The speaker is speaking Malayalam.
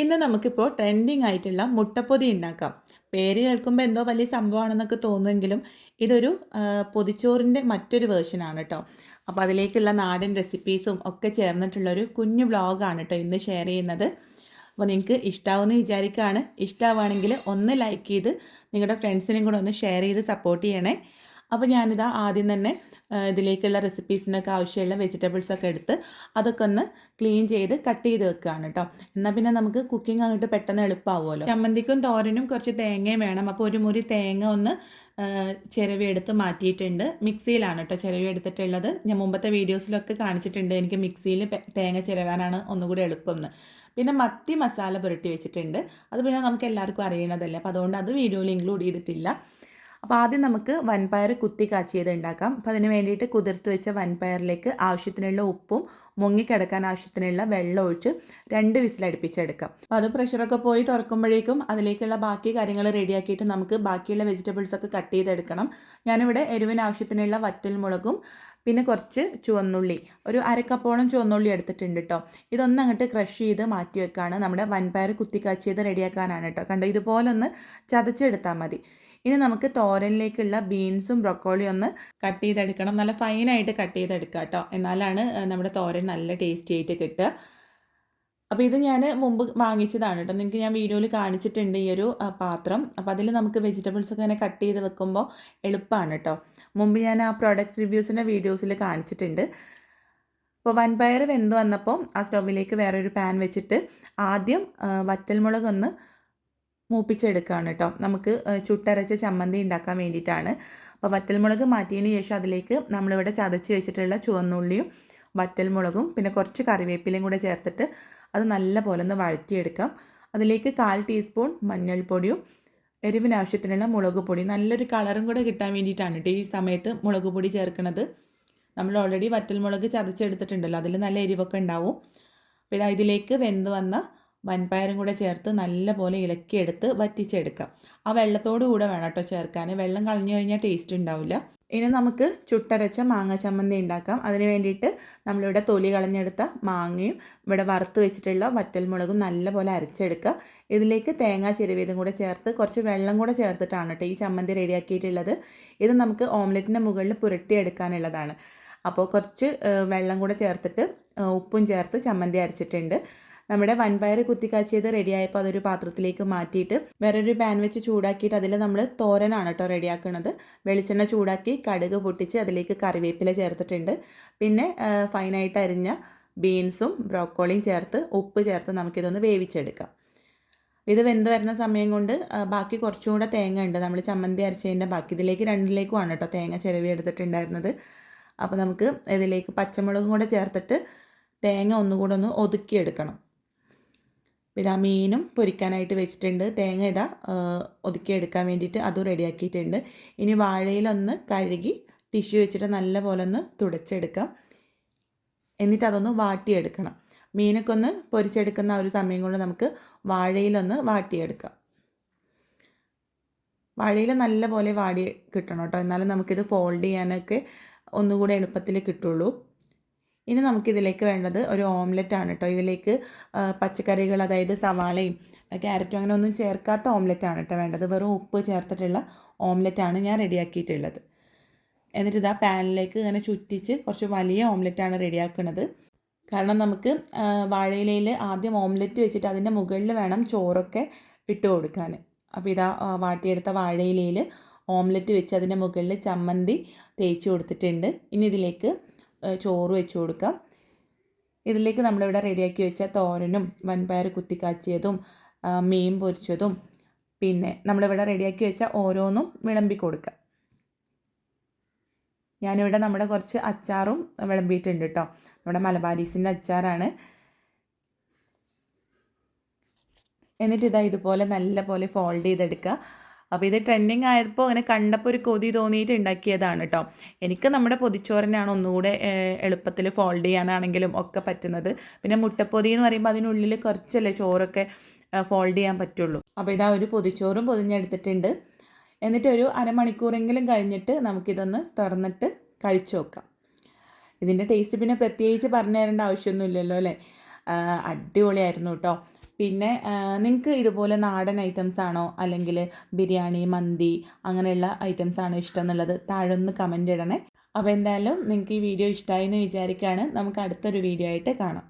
ഇന്ന് നമുക്കിപ്പോൾ ട്രെൻഡിങ് ആയിട്ടുള്ള മുട്ടപ്പൊതി ഉണ്ടാക്കാം. പേര് കേൾക്കുമ്പോൾ എന്തോ വലിയ സംഭവമാണെന്നൊക്കെ തോന്നുമെങ്കിലും ഇതൊരു പൊതിച്ചോറിന്റെ മറ്റൊരു വേർഷനാണ് കേട്ടോ അപ്പോൾ അതിലേക്കുള്ള നാടൻ റെസിപ്പീസും ഒക്കെ ചേർന്നിട്ടുള്ളൊരു കുഞ്ഞു ബ്ലോഗാണ് കേട്ടോ ഇന്ന് ഷെയർ ചെയ്യുന്നത്. അപ്പോൾ നിങ്ങൾക്ക് ഇഷ്ടമാവുമെന്ന് വിചാരിക്കുകയാണ് ഇഷ്ടമാവുകയാണെങ്കിൽ ഒന്ന് ലൈക്ക് ചെയ്ത് നിങ്ങളുടെ ഫ്രണ്ട്സിനും കൂടെ ഒന്ന് ഷെയർ ചെയ്ത് സപ്പോർട്ട് ചെയ്യണേ. അപ്പോൾ ഞാനിതാ ആദ്യം തന്നെ ഇതിലേക്കുള്ള റെസിപ്പീസിനൊക്കെ ആവശ്യമുള്ള വെജിറ്റബിൾസൊക്കെ എടുത്ത് അതൊക്കെ ഒന്ന് ക്ലീൻ ചെയ്ത് കട്ട് ചെയ്ത് വെക്കുകയാണ് കേട്ടോ എന്നാൽ പിന്നെ നമുക്ക് കുക്കിംഗ് അങ്ങോട്ട് പെട്ടെന്ന് എളുപ്പമാവുമല്ലോ ചമ്മന്തിക്കും തോരനും കുറച്ച് തേങ്ങയും വേണം. അപ്പോൾ ഒരു മുറി തേങ്ങ ഒന്ന് ചിരവി എടുത്ത് മാറ്റിയിട്ടുണ്ട്. മിക്സിയിലാണ് കേട്ടോ ചിരവി എടുത്തിട്ടുള്ളത്. ഞാൻ മുമ്പത്തെ വീഡിയോസിലൊക്കെ കാണിച്ചിട്ടുണ്ട് എനിക്ക് മിക്സിയിൽ തേങ്ങ ചിരവാനാണ് ഒന്നുകൂടി എളുപ്പം പിന്നെ മത്തി മസാല പുരട്ടി വെച്ചിട്ടുണ്ട്. അത് പിന്നെ നമുക്ക് എല്ലാവർക്കും അറിയണതല്ലേ. അപ്പോൾ അതുകൊണ്ട് അത് വീഡിയോയിൽ ഇൻക്ലൂഡ് ചെയ്തിട്ടില്ല. അപ്പോൾ ആദ്യം നമുക്ക് വൻപയർ കുത്തി കാച്ചിയത് ഉണ്ടാക്കാം. അപ്പോൾ അതിന് വേണ്ടിയിട്ട് കുതിർത്ത് വെച്ച വൻപയറിലേക്ക് ആവശ്യത്തിനുള്ള ഉപ്പും മുങ്ങിക്കിടക്കാൻ ആവശ്യത്തിനുള്ള വെള്ളം ഒഴിച്ച് രണ്ട് വിസിലടുപ്പിച്ചെടുക്കാം അപ്പോൾ അത് പ്രഷറൊക്കെ പോയി തുറക്കുമ്പോഴേക്കും അതിലേക്കുള്ള ബാക്കി കാര്യങ്ങൾ റെഡിയാക്കിയിട്ട് നമുക്ക് ബാക്കിയുള്ള വെജിറ്റബിൾസൊക്കെ കട്ട് ചെയ്തെടുക്കണം. ഞാനിവിടെ എരിവിന് ആവശ്യത്തിനുള്ള വറ്റൽമുളകും പിന്നെ കുറച്ച് ചുവന്നുള്ളി ഒരു അരക്കപ്പോളം ചുവന്നുള്ളി എടുത്തിട്ടുണ്ട് കേട്ടോ ഇതൊന്ന് അങ്ങോട്ട് ക്രഷ് ചെയ്ത് മാറ്റി വെക്കാണ്. നമ്മുടെ വൻപയർ കുത്തിക്കാച്ചിയത് റെഡിയാക്കാനാണ് കേട്ടോ കണ്ടോ? ഇതുപോലൊന്ന് ചതച്ചെടുത്താൽ മതി. ഇനി നമുക്ക് തോരനിലേക്കുള്ള ബീൻസും ബ്രൊക്കോളിയും ഒന്ന് കട്ട് ചെയ്തെടുക്കണം. നല്ല ഫൈനായിട്ട് കട്ട് ചെയ്തെടുക്കുക കേട്ടോ എന്നാലാണ് നമ്മുടെ തോരൻ നല്ല ടേസ്റ്റി ആയിട്ട് കിട്ടുക. അപ്പോൾ ഇത് ഞാൻ മുമ്പ് വാങ്ങിച്ചതാണ് കേട്ടോ നിങ്ങൾക്ക് ഞാൻ വീഡിയോയിൽ കാണിച്ചിട്ടുണ്ട് ഈ ഒരു പാത്രം. അപ്പോൾ അതിൽ നമുക്ക് വെജിറ്റബിൾസ് ഒക്കെ ഇങ്ങനെ കട്ട് ചെയ്ത് വെക്കുമ്പോൾ എളുപ്പമാണ് കേട്ടോ മുമ്പ് ഞാൻ ആ പ്രോഡക്റ്റ്സ് റിവ്യൂസിന്റെ വീഡിയോസിൽ കാണിച്ചിട്ടുണ്ട്. അപ്പോൾ വൻപയർ വെന്ത് വന്നപ്പോൾ ആ സ്റ്റൗവിലേക്ക് വേറൊരു പാൻ വെച്ചിട്ട് ആദ്യം വറ്റൽമുളക് ഒന്ന് മൂപ്പിച്ചെടുക്കുകയാണ് കേട്ടോ നമുക്ക് ചുട്ടരച്ച ചമ്മന്തി ഉണ്ടാക്കാൻ വേണ്ടിയിട്ടാണ്. അപ്പോൾ വറ്റൽമുളക് മാറ്റിയതിന് ശേഷം അതിലേക്ക് നമ്മളിവിടെ ചതച്ച് വെച്ചിട്ടുള്ള ചുവന്നുള്ളിയും വറ്റൽമുളകും പിന്നെ കുറച്ച് കറിവേപ്പിലയും കൂടെ ചേർത്തിട്ട് അത് നല്ല പോലെ ഒന്ന് വഴറ്റിയെടുക്കാം. അതിലേക്ക് കാൽ ടീസ്പൂൺ മഞ്ഞൾപ്പൊടിയും എരിവിനാവശ്യത്തിനുള്ള മുളക് പൊടി നല്ലൊരു കളറും കൂടെ കിട്ടാൻ വേണ്ടിയിട്ടാണ് കേട്ടോ ഈ സമയത്ത് മുളക് പൊടി ചേർക്കുന്നത്. നമ്മൾ ഓൾറെഡി വറ്റൽമുളക് ചതച്ചെടുത്തിട്ടുണ്ടല്ലോ അതിൽ നല്ല എരിവൊക്കെ ഉണ്ടാവും. അപ്പോൾ ഇതാ ഇതിലേക്ക് വെന്ത് വന്ന വൻപയറും കൂടെ ചേർത്ത് നല്ലപോലെ ഇളക്കിയെടുത്ത് വറ്റിച്ചെടുക്കാം. ആ വെള്ളത്തോടു കൂടെ വേണം കേട്ടോ ചേർക്കാൻ. വെള്ളം കളഞ്ഞു കഴിഞ്ഞാൽ ടേസ്റ്റ് ഉണ്ടാവില്ല. ഇനി നമുക്ക് ചുട്ടരച്ച മാങ്ങ ചമ്മന്തി ഉണ്ടാക്കാം. അതിന് വേണ്ടിയിട്ട് നമ്മളിവിടെ തൊലി കളഞ്ഞെടുത്ത മാങ്ങയും ഇവിടെ വറുത്ത് വെച്ചിട്ടുള്ള വറ്റൽമുളകും നല്ലപോലെ അരച്ചെടുക്കുക. ഇതിലേക്ക് തേങ്ങ ചിരവിയതും കൂടെ ചേർത്ത് കുറച്ച് വെള്ളം കൂടെ ചേർത്തിട്ടാണ് കേട്ടോ ഈ ചമ്മന്തി റെഡിയാക്കിയിട്ടുള്ളത്. ഇത് നമുക്ക് ഓംലെറ്റിന്റെ മുകളിൽ പുരട്ടിയെടുക്കാനുള്ളതാണ്. അപ്പോൾ കുറച്ച് വെള്ളം കൂടെ ചേർത്തിട്ട് ഉപ്പും ചേർത്ത് ചമ്മന്തി അരച്ചിട്ടുണ്ട്. നമ്മുടെ വൻപയർ കുത്തിക്കാച്ചിയത് റെഡിയായപ്പോൾ അതൊരു പാത്രത്തിലേക്ക് മാറ്റിയിട്ട് വേറൊരു പാൻ വെച്ച് ചൂടാക്കിയിട്ട് അതിൽ നമ്മൾ തോരനാണ് കേട്ടോ റെഡിയാക്കുന്നത്. വെളിച്ചെണ്ണ ചൂടാക്കി കടുക് പൊട്ടിച്ച് അതിലേക്ക് കറിവേപ്പില ചേർത്തിട്ടുണ്ട്. പിന്നെ ഫൈനായിട്ട് അരിഞ്ഞ ബീൻസും ബ്രോക്കോളിയും ചേർത്ത് ഉപ്പ് ചേർത്ത് നമുക്കിതൊന്ന് വേവിച്ചെടുക്കാം. ഇത് വെന്ത് വരുന്ന സമയം കൊണ്ട് ബാക്കി കുറച്ചും കൂടെ തേങ്ങ ഉണ്ട്. നമ്മൾ ചമ്മന്തി അരച്ചതിന്റെ ബാക്കി ഇതിലേക്ക് രണ്ടിലേക്കുമാണ് കേട്ടോ തേങ്ങ ചിരവി എടുത്തിട്ടുണ്ടായിരുന്നത്. അപ്പോൾ നമുക്ക് ഇതിലേക്ക് പച്ചമുളകും കൂടെ ചേർത്തിട്ട് തേങ്ങ ഒന്നുകൂടെ ഒന്ന് ഒതുക്കിയെടുക്കണം. ആ മീനും പൊരിക്കാനായിട്ട് വെച്ചിട്ടുണ്ട്. തേങ്ങ ഇതാ ഒതുക്കിയെടുക്കാൻ വേണ്ടിയിട്ട് അതും റെഡിയാക്കിയിട്ടുണ്ട്. ഇനി വാഴയിലൊന്ന് കഴുകി ടിഷ്യൂ വെച്ചിട്ട് നല്ല പോലെ ഒന്ന് തുടച്ചെടുക്കാം. എന്നിട്ട് അതൊന്ന് വാട്ടിയെടുക്കണം. മീനൊക്കെ ഒന്ന് പൊരിച്ചെടുക്കുന്ന ആ ഒരു സമയം കൊണ്ട് നമുക്ക് വാഴയിലൊന്ന് വാട്ടിയെടുക്കാം. വാഴയിൽ നല്ല പോലെ വാടി കിട്ടണം കേട്ടോ. എന്നാലും നമുക്കിത് ഫോൾഡ് ചെയ്യാനൊക്കെ ഒന്നുകൂടെ എളുപ്പത്തിൽ കിട്ടുള്ളൂ. ഇനി നമുക്കിതിലേക്ക് വേണ്ടത് ഒരു ഓംലെറ്റ് ആണ് കേട്ടോ ഇതിലേക്ക് പച്ചക്കറികൾ അതായത് സവാളയും ക്യാരറ്റും അങ്ങനെ ഒന്നും ചേർക്കാത്ത ഓംലെറ്റ് ആണ് കേട്ടോ വേണ്ടത്. വെറും ഉപ്പ് ചേർത്തിട്ടുള്ള ഓംലെറ്റ് ആണ് ഞാൻ റെഡിയാക്കിയിട്ടുള്ളത്. എന്നിട്ട് ഇതാ പാനിലേക്ക് ഇങ്ങനെ ചുറ്റിച്ച് കുറച്ച് വലിയ ഓംലെറ്റ് ആണ് റെഡിയാക്കുന്നത് കാരണം നമുക്ക് വാഴയിലയിൽ ആദ്യം ഓംലെറ്റ് വെച്ചിട്ട് അതിന്റെ മുകളിൽ വേണം ചോറൊക്കെ ഇട്ട് കൊടുക്കാൻ. അപ്പോൾ ഇതാ വാട്ടിയെടുത്ത വാഴയിലയിൽ ഓംലെറ്റ് വെച്ച് അതിന്റെ മുകളിൽ ചമ്മന്തി തേച്ച് കൊടുത്തിട്ടുണ്ട്. ഇനി ഇതിലേക്ക് ചോറ് വെച്ച് കൊടുക്കാം. ഇതിലേക്ക് നമ്മളിവിടെ റെഡിയാക്കി വെച്ച തോരനും വൻപയർ കുത്തിക്കാച്ചിയതും മീൻ പൊരിച്ചതും പിന്നെ നമ്മളിവിടെ റെഡിയാക്കി വെച്ച ഓരോന്നും വിളമ്പി കൊടുക്കാം. ഞാനിവിടെ നമ്മുടെ കുറച്ച് അച്ചാറും വിളമ്പിയിട്ടുണ്ട് കേട്ടോ നമ്മുടെ മലബാരീസിന്റെ അച്ചാറാണ്. എന്നിട്ട് ഇതാ ഇതുപോലെ നല്ല പോലെ ഫോൾഡ് ചെയ്തെടുക്കുക. അപ്പോൾ ഇത് ട്രെൻഡിങ് ആയപ്പോൾ അങ്ങനെ കണ്ടപ്പോൾ ഒരു കൊതി തോന്നിയിട്ട് ഉണ്ടാക്കിയതാണ് കേട്ടോ എനിക്ക് നമ്മുടെ പൊതിച്ചോറിനാണ് ഒന്നുകൂടെ എളുപ്പത്തിൽ ഫോൾഡ് ചെയ്യാനാണെങ്കിലും ഒക്കെ പറ്റുന്നത്. പിന്നെ മുട്ടപ്പൊതി എന്ന് പറയുമ്പോൾ അതിനുള്ളിൽ കുറച്ചല്ലേ ചോറൊക്കെ ഫോൾഡ് ചെയ്യാൻ പറ്റുള്ളൂ. അപ്പോൾ ഇതാ ഒരു പൊതിച്ചോറും പൊതിഞ്ഞെടുത്തിട്ടുണ്ട്. എന്നിട്ട് ഒരു അരമണിക്കൂറെങ്കിലും കഴിഞ്ഞിട്ട് നമുക്കിതൊന്ന് തുറന്നിട്ട് കഴിച്ചു നോക്കാം. ഇതിന്റെ ടേസ്റ്റ് പിന്നെ പ്രത്യേകിച്ച് പറഞ്ഞു തരേണ്ട ആവശ്യമൊന്നുമില്ലല്ലോ അല്ലേ? അടിപൊളിയായിരുന്നു കേട്ടോ പിന്നെ നിങ്ങൾക്ക് ഇതുപോലെ നാടൻ ഐറ്റംസ് ആണോ? അല്ലെങ്കിൽ ബിരിയാണി മന്തി അങ്ങനെയുള്ള ഐറ്റംസ് ആണോ ഇഷ്ടം എന്നുള്ളത് താഴെ ഒന്ന് കമന്റ് ഇടണേ. അപ്പോൾ എന്തായാലും നിങ്ങൾക്ക് ഈ വീഡിയോ ഇഷ്ടമായി എന്ന് വിചാരിക്കുകയാണ് നമുക്ക് അടുത്തൊരു വീഡിയോ ആയിട്ട് കാണാം.